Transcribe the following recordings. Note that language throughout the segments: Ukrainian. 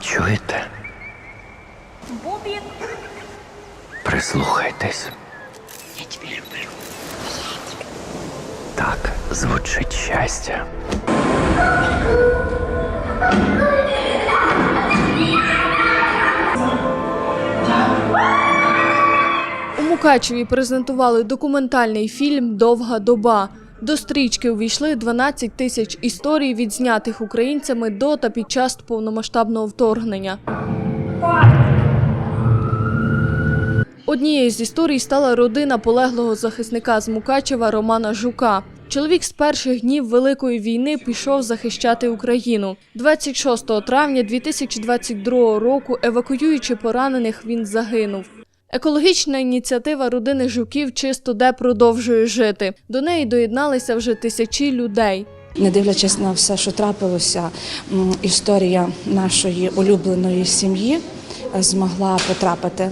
чуєте? Бубік. Прислухайтесь. Я тебе люблю. Так звучить щастя. У Мукачеві презентували документальний фільм Довга доба. До стрічки увійшли 12 тисяч історій, відзнятих українцями до та під час повномасштабного вторгнення. Однією з історій стала родина полеглого захисника з Мукачева Романа Жука. Чоловік з перших днів Великої війни пішов захищати Україну. 26 травня 2022 року, евакуюючи поранених, він загинув. Екологічна ініціатива родини Жуків чисто де продовжує жити. До неї доєдналися вже тисячі людей. Не дивлячись на все, що трапилося, історія нашої улюбленої сім'ї е, змогла потрапити.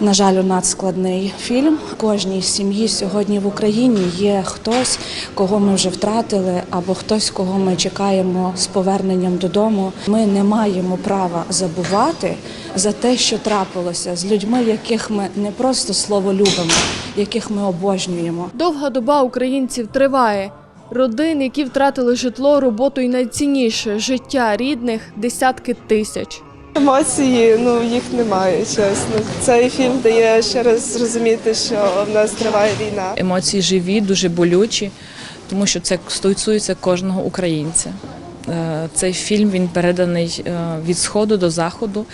На жаль, у надскладний фільм. Кожній сім'ї сьогодні в Україні є хтось, кого ми вже втратили, або хтось, кого ми чекаємо з поверненням додому. Ми не маємо права забувати за те, що трапилося з людьми, яких ми не просто слово любимо, яких ми обожнюємо. Довга доба українців триває. Родин, які втратили житло, роботу і найцінніше життя рідних десятки тисяч. Емоції, ну їх немає, чесно. Цей фільм дає ще раз зрозуміти, що в нас триває війна. емоції живі, дуже болючі, тому що це стосується кожного українця. Е, Цей фільм він переданий е, від сходу до заходу.